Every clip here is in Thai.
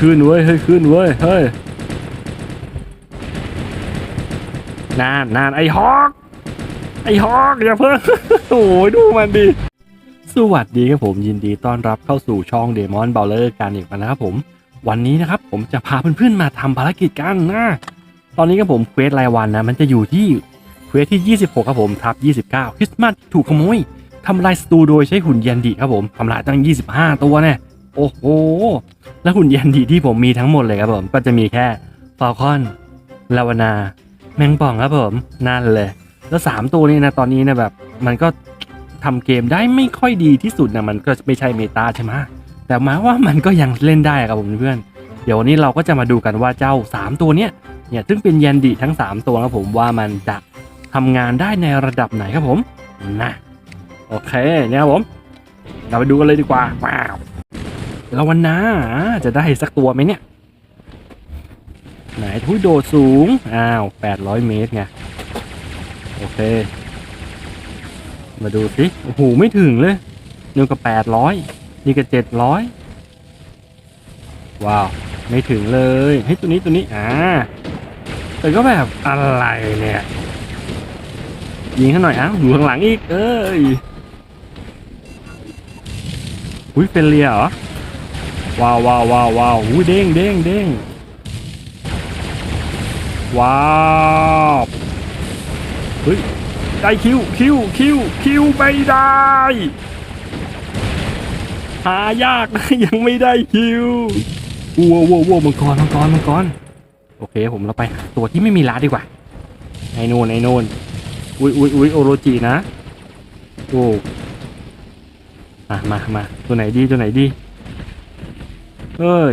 ขึ้นเว้ยเฮ้ยขึ้นเว้ยเฮ้ยนานนานไอ้ฮอกไอ้ฮอกอย่าเพิ่งโอ้ยดูมันดิสวัสดีครับผมยินดีต้อนรับเข้าสู่ช่องเดมอนเบลเลอร์การอีกแล้วนะครับผม วันนี้นะครับผมจะพาเพื่อนๆมาทำภารกิจกันนะตอนนี้ครับผมเควสรายวันนะมันจะอยู่ที่เควสที่ 26ครับผมทับ29คริสต์มาสถูกขโมยทำลายสตูโดยใช้หุ่นยันดิครับผมทำลายตั้ง 25 ตัวเนี่ย โอ้โห แล้วหุ่นยันดีที่ผมมีทั้งหมดเลยครับผม ก็จะมีแค่ฟาลคอนลาวนา แมงป่องครับผม นั่นเลย แล้วสามตัวนี้นะ ตอนนี้นะแบบ มันก็ทำเกมได้ไม่ค่อยดีที่สุดนะ มันก็ไม่ใช่เมตาใช่ไหมแต่หมายว่ามันก็ยังเล่นได้ครับผมเพื่อน เดี๋ยววันนี้เราก็จะมาดูกันว่าเจ้า 3 ตัวเนี้ย เนี่ย ซึ่งเป็นยันดีทั้ง 3 ตัวครับผมว่ามันจะทำงานได้ในระดับไหนครับผม นะ โอเค เนี่ยครับผม เราไปดูกันเลยดีกว่าว้าว ล้ววันนาจะได้สักตัวไหมเนี่ย ไหนทุยโดดสูง อ้าว 800 เมตรไง โอเค มาดูสิโอ้โห ไม่ถึงเลยนี่ก็ 800 นี่ก็ 700 ว้าว ไม่ถึงเลยเฮ้ตัวนี้ตัวนี้ อ่า แต่ก็แบบอะไรเนี่ยยิงข้างหน่อยอ้าวอยู่ข้างหลังอีก เอ้ย อุ้ยเป็นเรียเหรอ ว้าวว้าวว้าวว้าวเด้งเด้งเด้งว้าวเฮ้ยได้คิวคิวคิวคิวไม่ได้ หายากยังไม่ได้คิวว้าวว้วว้าวมังกรมังกรมังกรโอเคผมเราไปตัวที่ไม่มีลาดีกว่าไอ้นูนไอ้นูนอุ้ยอุ้ยอุ้ยโอโรจินะโอ้มามามาตัวไหนดีตัวไหนดี เฮ้ย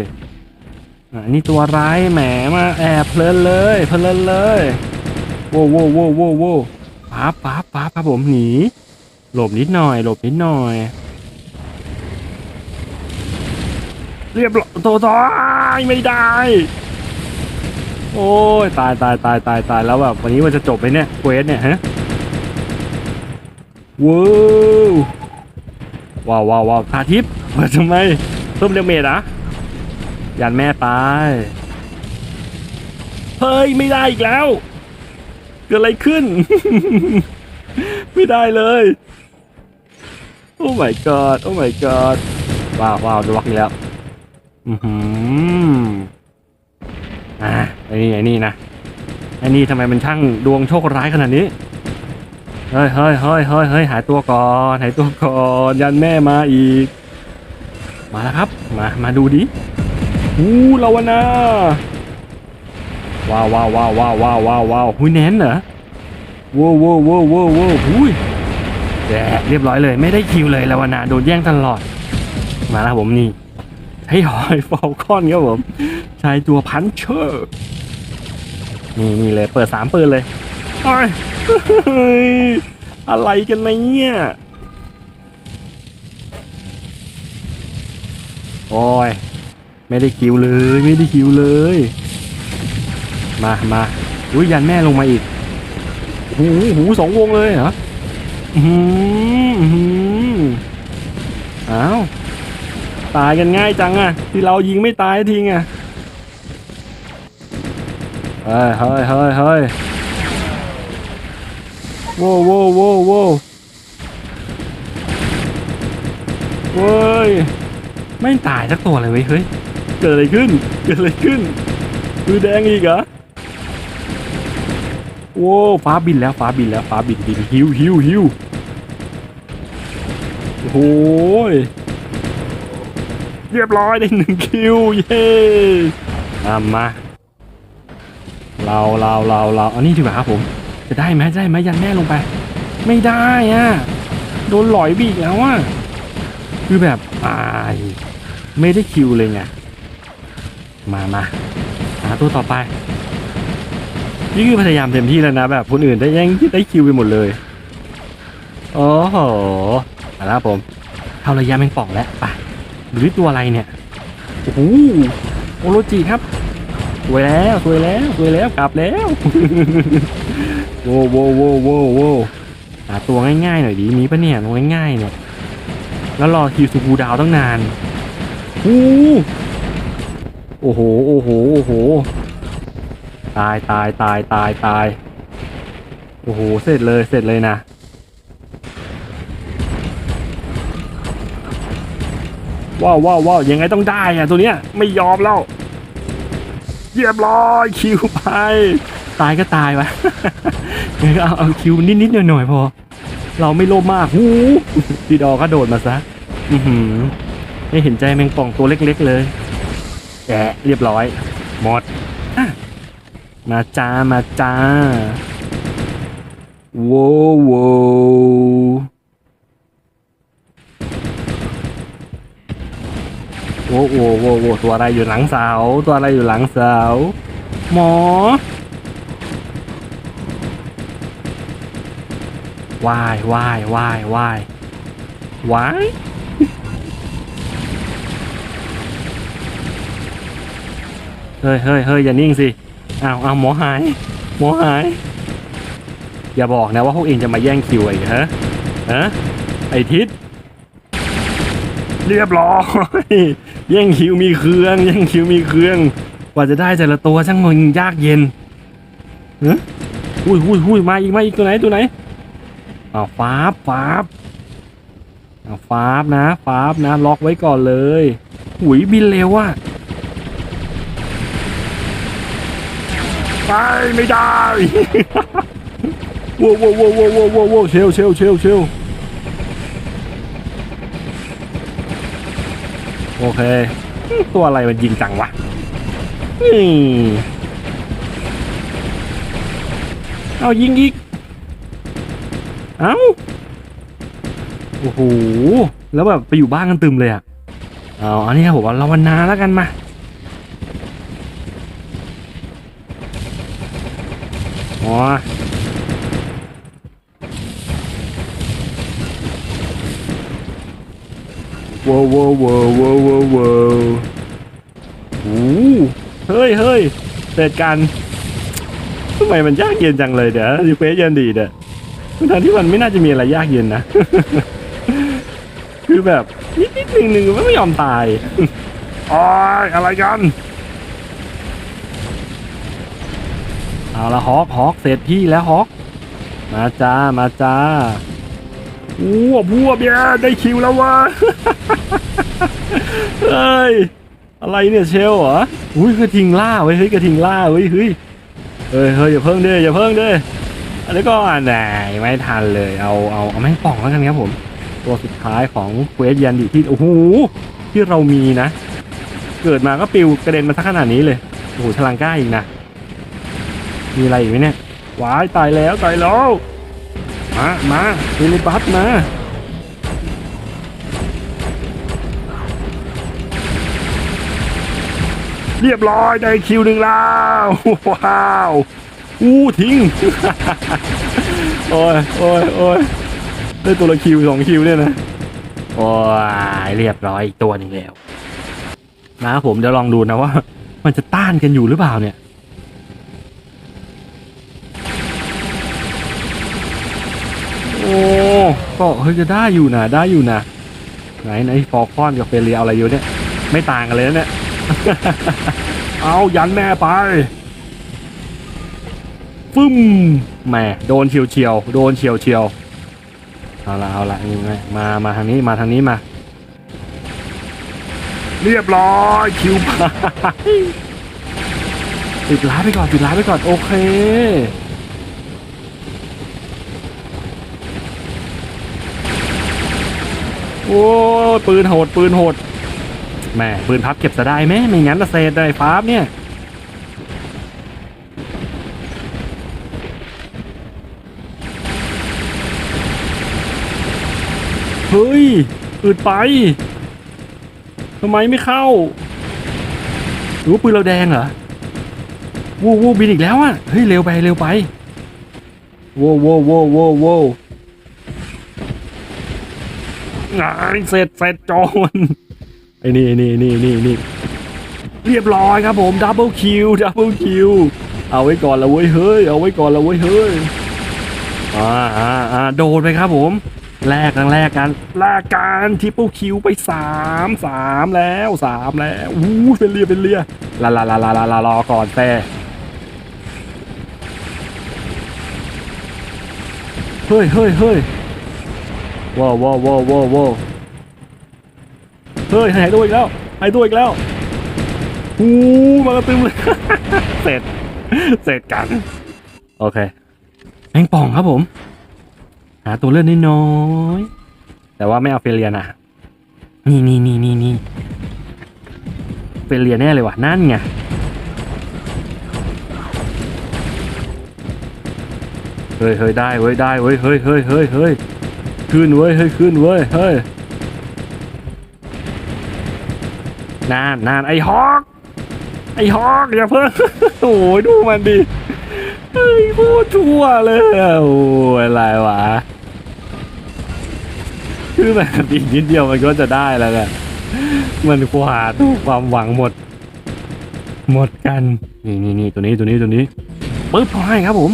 อะนี่ตัวร้ายแหมมาแอบเพลินเลยเพลินเลยโว้วโว้วโว้วโว้วโว้วป๊าบป๊าบป๊าบครับผมหนีหลบนิดหน่อย หลบนิดหน่อย เรียบร้อยตัวตายไม่ได้ โอ้ยตายตายตายตายตายแล้วแบบวันนี้มันจะจบไหมเนี่ยเควสเนี่ยฮะว้าวว้าวว้าววาวพาทิพย์เปิดทำไมเพิ่มเรียงเมดอะ ยันแม่ตายเฮ้ย ไม่ได้อีกแล้ว เกิดอะไรขึ้น ไม่ได้เลย โอ้ my god โอ้ my god ว้าวว้าวดวอกอีกแล้ว อือหืออ่าไอ้นี่ไอ้นี่นะไอ้นี่ทำไมมันช่างดวงโชคร้ายขนาดนี้เฮ้ยเฮ้ยเฮ้ยเฮ้ยเฮ้ยหายตัวก่อนหายตัวก่อน ยันแม่มาอีก มาแล้วครับ มา มาดูดิ อู้ลาวนาว้าวว้าวว้าวว้าวว้าวว้าวว้าวหุยแนนเหรอว้าวว้าวว้าวว้าวว้าวหุยแย่เรียบร้อยเลยไม่ได้คิวเลยลาวนาโดนแย่งตลอด มาแล้วผมนี่ให้หอยฟอลคอนครับผมชายตัวพันเชอร์นี่นี่เลยเปิดสามปืนเลยโอ้ยเฮ้ยอะไรกันเนี่ยโอ้ย ไม่ได้คิวเลย ไม่ได้คิวเลย มามาอุ้ยยันแม่ลงมาอีกหูหูสองวงเลยเหรออือหืออื้อหืออ้าวตายกันง่ายจังอะที่เรายิงไม่ตายทิ้งอะเฮ้ยเฮ้ยเฮ้ยเฮ้ยโว้วโว้วโว้วโว้เว้ยไม่ตายสักตัวเลยเว้ยเฮ้ย เกิดอะไรขึ้น เกิดอะไรขึ้นมือแดงอีกเหรอโว้ฟ้าบินแล้วฟ้าบินแล้วฟ้าบินบินฮิวฮิวฮิวโอ้ยเรียบร้อยได้หนึ่งคิวเย้มามาเราเราเราเราอันนี้ดีกว่าครับผม จะได้ไหมได้ไหมยันแม่ลงไป ไม่ได้อะโดนหลอยบีกแล้วอะคือแบบอาย ไม่ได้คิวเลยไง มามาหาตัวต่อไป นี่คือพยายามเต็มที่แล้วนะ แบบคนอื่นได้แย่งได้คิวไปหมดเลยโอ้โหมาแล้วครับผมเข้าระยะแมงป่องแล้วไปดูที่ตัวอะไรเนี่ยโอ้โหโอโรจิครับสวยแล้วสวยแล้วสวยแล้วกลับแล้วโว้โว้โว้โว้โว้หาตัวง่ายๆหน่อยดีมีปะเนี่ยตัวง่ายๆเนี่ยแล้วรอคิวสุกูดาวตั้งนานโอ้ โอ้โห โอ้โห โอ้โห ตายตายตายตายตาย โอ้โห เสร็จเลย เสร็จเลยนะ ว้าวว้าวว้าวยังไงต้องได้อะตัวเนี้ย ไม่ยอมแล้วเรียบร้อยคิวไป ตายก็ตายวะงั้นก็เอาเอาคิวนิดๆหน่อยๆพอ เราไม่โลภมากหูพี่ดอก็โดดมาซะ อือหือไม่เห็นใจแมงป่องตัวเล็ก ๆ เลย แกะเรียบร้อย หมด มาจ้า มาจ้าโว้วโว้วโว้วโว้วโว้วโว้ตัวอะไรอยู่หลังเสา ตัวอะไรอยู่หลังเสา หมอ วายวายวายวายวาย เฮ้ยเฮ้ยเฮ้ยอย่านิ่งสิอ้าวอ้าวหมอหาย หมอหาย อย่าบอกนะว่าพวกเองจะมาแย่งคิวไอ้ฮะฮะไอ้ทิศเรียบร้อยแย่งคิวมีเครื่องแย่งคิวมีเครื่อง กว่าจะได้แต่ละตัวช่างมันยากเย็นฮะอุ้ยอุ้ยอุ้ยมาอีกมาอีกตัวไหนตัวไหนอ้าวฟาบฟาบอ้าวฟาบนะฟาบนะ ล็อกไว้ก่อนเลยหุยบินเร็วอะ ไปไม่ได้ว้าวว้าวว้าวว้าวว้าวว้าวเชลเชลเชลเชลโอเค ตัวอะไรมันยิงจังวะนี่เอายิงอีก เอ้า โอ้โห แล้วแบบไปอยู่บ้านกันตึมเลยอะ เอาอันนี้ครับผมว่าเราวันนาแล้วกันมา อ๋อ ว้าวว้าวว้าวว้าวว้าวววเฮ้ยเฮ้ยเสร็จกันทำไมมันยากเย็นจังเลยเดี๋ยวรีเควสยันดีเด้อทั้งที่มันไม่น่าจะมีอะไรยากเย็นนะ คือแบบนิดนิดหนึ่งหนึ่งไม่ยอมตายอ๋ออะไรกัน เอาละฮอกฮอกเสร็จที่แล้วฮอกมาจ้ามาจ้าอู้วบวเนี่ยได้คิวแล้ววะเฮ้ยอะไรเนี่ยเชลเหรออุ้ยกระทิงล่าเว้ยเฮ้ยกระทิงล่าเว้ยเฮ้ยเฮ้ยเฮ้ยอย่าเพิ่งเด้ออย่าเพิ่งเด้ออันนี้ก็ไหนไม่ทันเลยเอาเอาเอาแม่งป่องแล้วกันครับผม ตัวสุดท้ายของเควสยันดิที่โอ้โหที่เรามีนะ เกิดมาก็ปิวกระเด็นมาสักขนาดนี้เลยโอ้โหฉลังกล้าอีกนะ มีอะไรอีกไหมเนี่ยวายตายแล้วตายแล้ว มามาเฮลิบัสมาเรียบร้อยได้คิวหนึ่งแล้วว้าวอู้ทิ้งโอ้ยโอ้ยโอ้ยได้ตัวละคิวสองคิวเนี่ยนะโอ้ยเรียบร้อยอีกตัวหนึ่งแล้ว นะผมเดี๋ยวลองดูนะว่า มันจะต้านกันอยู่หรือเปล่าเนี่ย โอ้ ก็เฮ้ยจะได้อยู่นะได้อยู่นะไหนไหนฟอร์คอนกับเฟเรียอะไรอยู่เนี่ย ไม่ต่างกันเลยนะเนี่ย เอายันแม่ไปฟึ่มแหมโดนเฉียวเฉียวโดนเฉียวเฉียวเอาละเอาละนี่ไงมามาทางนี้มาทางนี้มา เรียบร้อยคิวไปปิดร้านไปก่อนปิดร้านไปก่อนโอเค โอ้ยปืนโหดปืนโหดแม่ปืนพับเก็บจะได้ไหมไม่งั้นจะเซตได้ฟ้าบเนี่ยเฮ้ยอึดไปทำไมไม่เข้าหรือว่าปืนเราแดงเหรอวู้วู้บินอีกแล้วอะเฮ้ยเร็วไปเร็วไปโว้วโว้วโว้วโว้วู้ งายเสร็จเสร็จโจนไอ้นี่นี่นี่นี่นี่เรียบร้อยครับผมดับเบิลคิวดับเบิลคิวเอาไว้ก่อนละเว้ยเฮ้ยเอาไว้ก่อนละเว้ยเฮ้ยอ่าอ่าอ่าโดนไปครับผมแลกกันแลกกันแลกกันทิปเปิลคิวไปสามสามแล้วสามแล้วอู้เป็นเรียเป็นเรียลาลาลาลาลาลารอก่อนแต่เฮ้ยเฮ้ยเฮ้ย ว้าวว้าวว้าวว้าวเฮ้ยหายตัวอีกแล้วหายตัวอีกแล้วอู้มากระตึมเลยเสร็จเสร็จกัน โอเคแมงป่องครับผม หาตัวเลือดน้อยแต่ว่าไม่เอาเฟเลียนะนี่นี่นี่นี่นี่เฟเลียแน่เลยว่ะนั่นไงเฮ้ยเฮ้ยได้เว้ยได้เว้ยเฮ้ยเฮ้ยเฮ้ยเฮ้ย ขึ้นเว้ยเฮ้ยขึ้นเว้ยเฮ้ยนานนานไอ้ฮอกไอ้ฮอกอย่าเพิ่งโอ้ยดูมันดิเฮ้ยพูดชั่วเลยโอ้ยอะไรวะคือแบบอีกนิดเดียวมันก็จะได้แล้วเนี่ยมันกวาดความหวังหมด หมดกัน นี่นี่นี่ตัวนี้ตัวนี้ตัวนี้ปึ๊บพอให้ครับผม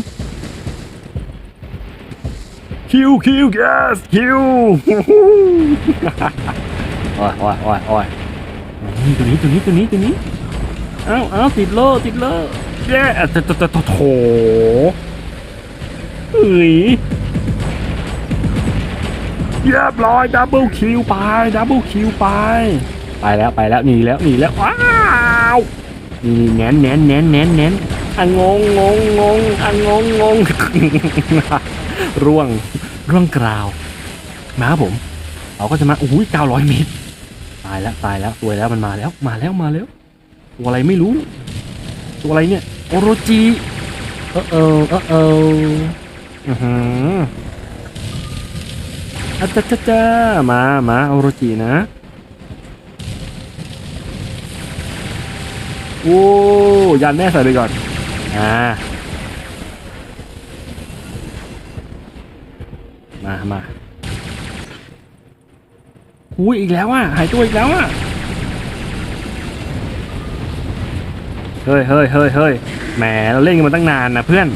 คิวคิวแกสคิวโอ้ยโอ้ยโอ้ยโอ้ยนี่ตัวนี้ตัวนี้ตัวนี้ตัวนี้เอ้าเอ้าติดโลติดโลแย่แต่แต่แต่โถเฮ้ยเรียบร้อยดับเบิลคิวไปดับเบิลคิวไป ไปแล้วไปแล้วหนีแล้วหนีแล้วว้าวนี่แนนแนนแนนแนนแนนอะงงงงงงอะงงงง ร่วงร่วงกราวมาครับผมเราก็จะมาอุ้ยเก้าร้อยเมตรตายแล้วตายแล้วสวยแล้วมันมาแล้วมาแล้วมาแล้วตัวอะไรไม่รู้ ตัวอะไรเนี่ยโอโรจิเออเออเออเอออือหืออาจ้าจ้าจ้ามามาโอโรจินะโอ้ยันแม่ใส่ไปก่อนอ่า มามาอุ้ยอีกแล้วอะหายตัวอีกแล้วอะเฮ้ยเฮ้ยเฮ้ยเฮ้ยแหมเราเล่นกันมาตั้งนานนะเพื่อน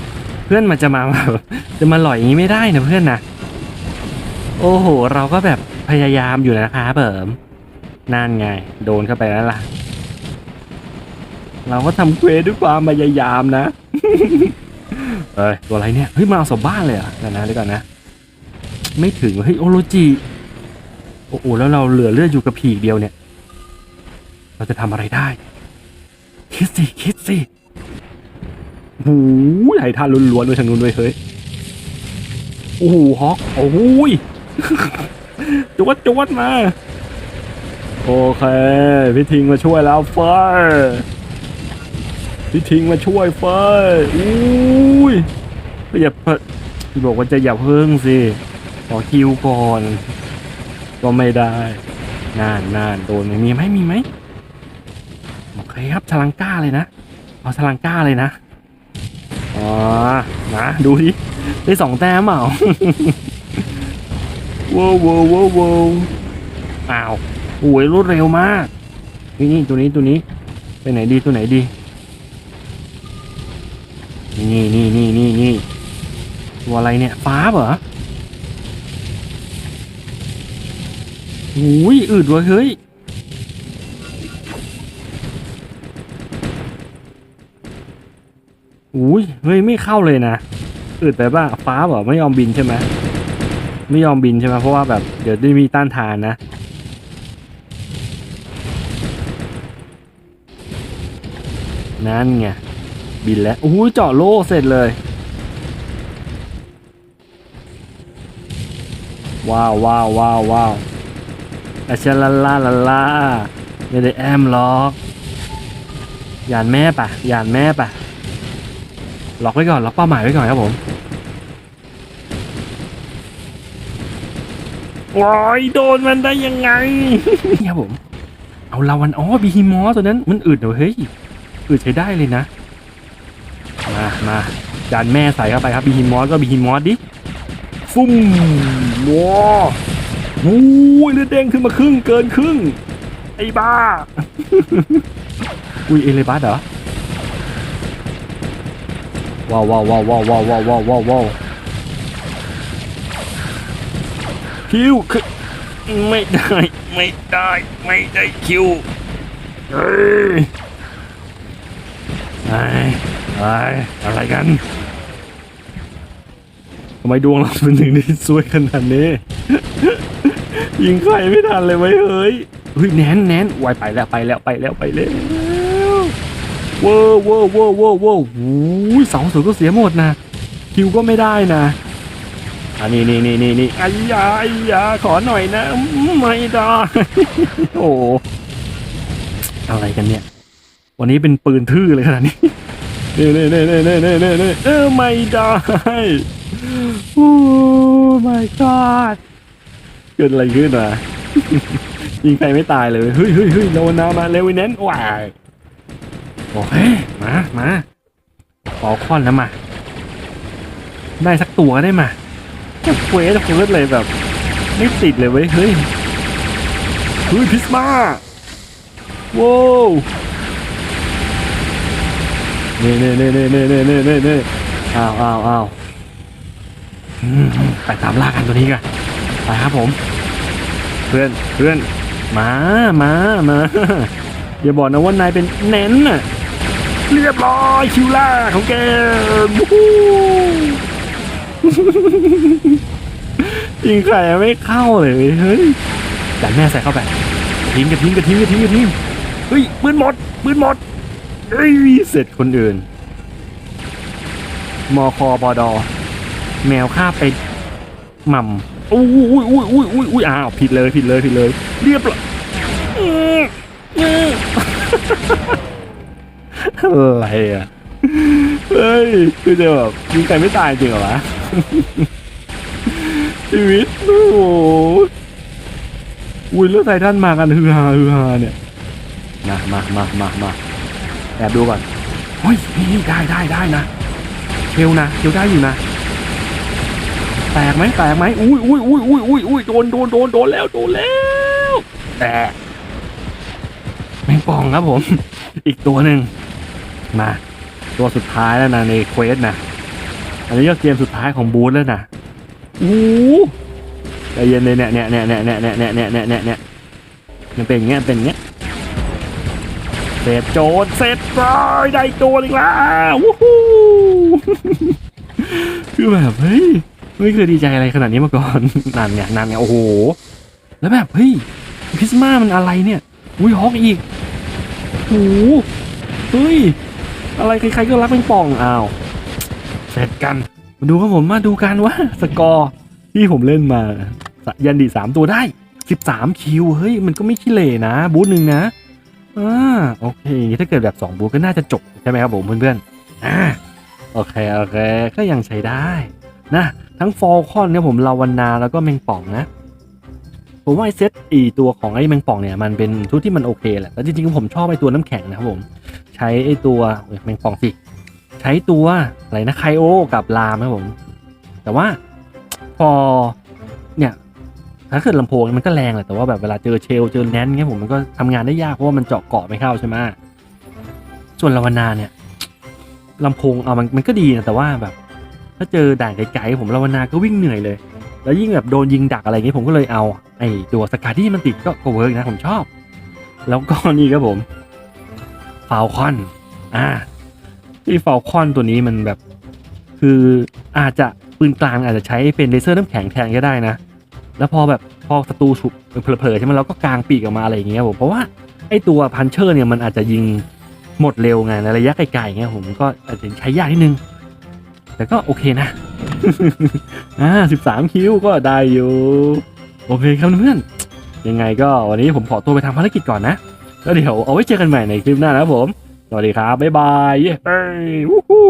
เพื่อนมันจะมาแบบจะมาหล่อยอย่างนี้ไม่ได้นะเพื่อนนะโอ้โห เราก็แบบพยายามอยู่นะคะเปิมนั่นไง โดนเข้าไปแล้วล่ะ เราก็ทำเควด้วยความพยายามนะเอ้ยตัวอะไรเนี่ยเฮ้ยมาเอาศพบ้านเลยเหรอะเดี๋ยนะเดี๋ยวก่อนนะ ไม่ถึงเฮ้ยโอโรจิโอ้โหแล้วเราเหลือเลือดอยู่กับผีเดียวเนี่ย เราจะทำอะไรได้ คิดสิคิดสิหูยไหทานล้วนๆเลยทางนู้นด้วยเฮ้ยโอ้โหฮอกโอ้ยจวดจวดมาโอเคพี่ทิงมาช่วยแล้วเฟยพี่ทิงมาช่วยเฟยอุ้ยอย่าเพิ่งพี่บอกว่าจะอย่าเพิ่งสิ ขอคิวก่อน ก็ไม่ได้นานนานโดนไหมมีไหมมีไหมโอเคครับชลังก้าเลยนะเอาชลังก้าเลยนะอ๋อนะดูดิได้สองแต้มเปล่าว้าวว้าวว้าวว้าวอ้าวโอ้ยรวดเร็วมากนี่นี่ตัวนี้ตัวนี้ไปไหนดีตัวไหนดี นี่นี่นี่นี่นี่ตัวอะไรเนี่ยฟ้าเหรอ อุ้ยอืดวะเฮ้ย อุ้ยเฮ้ยไม่เข้าเลยนะอืดไปบ้างฟ้าบอกไม่ยอมบินใช่ไหมไม่ยอมบินใช่ไหมเพราะว่าแบบเดี๋ยวได้มีต้านทานนะนั่นไงบินแล้วอุ้ยเจาะโล่เสร็จเลย ว้าวว้าวว้าวว้าว อาชาลาลาลาลาไม่ได้แอมหรอกยานแม่ปะยานแม่ปะล็อกไว้ก่อนล็อกเป้าหมายไว้ก่อนครับผมว้ยโดนมันได้ยังไงนี่ครับผม เอาลาวันอ๋อบีฮิมอสตัวนั้นมันอึดเหรอเฮ้ยอึดใช้ได้เลยนะ มามาจานแม่ใส่เข้าไปครับบีฮิมอสก็บีฮิมอสดิ ฟุ้มว้า โอ้ยเลือดแดงขึ้นมาครึ่งเกินครึ่ง ไอ้บ้า อุ้ยเอเลบัสเหรอ ว้าวว้าวว้าวว้าวว้าวว้าวว้าวว้าวคิวคือไม่ได้ไม่ได้ไม่ได้คิวเฮ้ยไอ้ไอ้อะไรกันทำไมดวงเราเป็นถึงได้ซวยขนาดนี้ ยิงใครไม่ทันเลยไว้เฮ้ยเฮ้ยแนนแนนวายไปแล้วไปแล้วไปแล้วไปแล้วเว้าวว้าวว้าวว้าวว้าวโอ้ยเสาสวยก็เสียหมดนะคิวก็ไม่ได้นะอันนี้นี่นี่นี่นี่ไอ้ยาไอ้ยาขอหน่อยนะไม่ได้โอ้อะไรกันเนี่ย วันนี้เป็นปืนทื่อเลยขนาดนี้เน่เน่เน่เน่เน่เน่เน่เน่เออไม่ได้โอ้ my god เกิดอะไรขึ้นอะยิงใครไม่ตายเลย เฮ้ยเฮ้ยเฮ้ยโลนามาเร็วไอ้เน้นว้ายโอเคมา มาขอคอนแล้วมา ได้สักตัวได้มาเควสเควสเลยแบบ ไม่ติดเลยเว้ย เฮ้ยเฮ้ยพิสมาว้าวเน่เน่เน่เน่เน่เน่เน่เน่เน่อ้าวอ้าวอ้าวอืมไปตามล่ากันตัวนี้กัน ไปครับผม เพื่อนเพื่อนมามามาอย่าบอกนะว่านายเป็นแนนน่ะเรียบร้อยคิวล่าของแกวู้ฮู้ยิงใครไม่เข้าเลยเฮ้ยดันแม่ใส่เข้าไปทีมกับทีมกับทีมกับทีมกับทีมเฮ้ยปืนหมดปืนหมดเฮ้ยเสร็จคนอื่นมคบดแมวฆ่าไปหม่ำ อุ้ยอุ้ยอุ้ยอุ้ยอุ้ยอุ้ยอ้าวผิดเลยผิดเลยผิดเลย เรียบร้อยอื้อะไรอะเฮ้ยคือจะแบบยิงใครไม่ตายจริงเหรอวะชีวิตโอ้โหอุ้ยแล้วไททันมากันฮือฮาฮือฮาเนี่ยมามามามามาแอบดูก่อนเฮ้ยนี่ได้ได้ได้นะเชลนะเชลได้อยู่นะ แตกไหมแตกไหมอุ้ยอุ้ยอุ้ยอุ้ยอุ้ยอุ้ยโดนโดนโดนโดนแล้วโดนแล้วแตกแมงป่องครับผม อีกตัวหนึ่งมา ตัวสุดท้ายแล้วนะในเควสนะอันนี้ก็เกมสุดท้ายของบูธแล้วนะโอ้ใจเย็นเลยเนี่ยเนี่ยเนี่ยเนี่ยเนี่ยเนี่ยเนี่ยเนี่ยเนี่ยเนี่ยมันเป็นอย่างเงี้ยเป็นอย่างเงี้ยเสร็จโจทย์เสร็จร้อยได้ตัวอีกแล้ววู้ฮู้คือแบบเฮ้ย ไม่เคยดีใจอะไรขนาดนี้มาก่อนนั่นไงนั่นไงโอ้โห แล้วแบบเฮ้ยพิสมามันอะไรเนี่ยอุ้ยฮอกอีกโอ้โหเฮ้ย อะไรใครๆก็รักเป็นป่องอ้าวเสร็จกัน มาดูครับผมมาดูกันว่าสกอร์ที่ผมเล่นมายันดีสามตัวได้สิบสามคิวเฮ้ยมันก็ไม่ขี้เหร่นะ บูธหนึ่งนะอ่าโอเคถ้าเกิดแบบสองบูธก็น่าจะจบใช่ไหมครับผมเพื่อนๆอ่าโอเค โอเค ก็ยังใช้ได้นะทั้งฟอลคอนเนี่ยผมลาวันนาแล้วก็แมงป่องนะ ผมว่าไอเซตอีตัวของไอ้แมงป่องเนี่ยมันเป็นชุดที่มันโอเคแหละแล้วจริงๆผมชอบไอตัวน้ำแข็งนะครับผม ใช้ไอตัวเอ้ยแมงป่องสิ ใช้ตัวอะไรนะไคโอกับลามครับผม แต่ว่าพอเนี่ยถ้าเกิดลำโพงมันก็แรงแหละแต่ว่าแบบเวลาเจอเชลเจอแนนเงี้ยผมมันก็ทำงานได้ยากเพราะว่ามันเจาะเกาะไม่เข้าใช่ไหมส่วนลาวนาเนี่ยลำโพงเอามันมันก็ดีนะแต่ว่าแบบ ถ้าเจอด่านไกลๆผมลาวนาก็วิ่งเหนื่อยเลย แล้วยิ่งแบบโดนยิงดักอะไรเงี้ยผมก็เลยเอาไอ้ตัวสกัดที่มันติดก็ก็เวิร์กนะผมชอบ แล้วก็นี่ครับผมฟาวคอนอ่าที่ฟาวคอนตัวนี้มันแบบ คืออาจจะปืนกลางอาจจะใช้เป็นเลเซอร์น้ำแข็งแทนก็ได้นะ แล้วพอแบบพอศัตรูฉุบเผลอๆใช่ไหมเราก็กางปีกออกมาอะไรอย่างเงี้ยผมเพราะว่าไอ้ตัวพันเชอร์เนี่ยมันอาจจะยิงหมดเร็วไงในระยะไกลๆเงี้ยผมก็อาจจะใช้ยากนิดนึง แต่ก็โอเคนะ อ่าสิบสามคิวก็ได้อยู่ โอเคครับเพื่อนๆยังไงก็วันนี้ผมขอตัวไปทำภารกิจก่อนนะ แล้วเดี๋ยวเอาไว้เจอกันใหม่ในคลิปหน้านะครับผม สวัสดีครับ บ๊ายบายเย้วู้ฮู้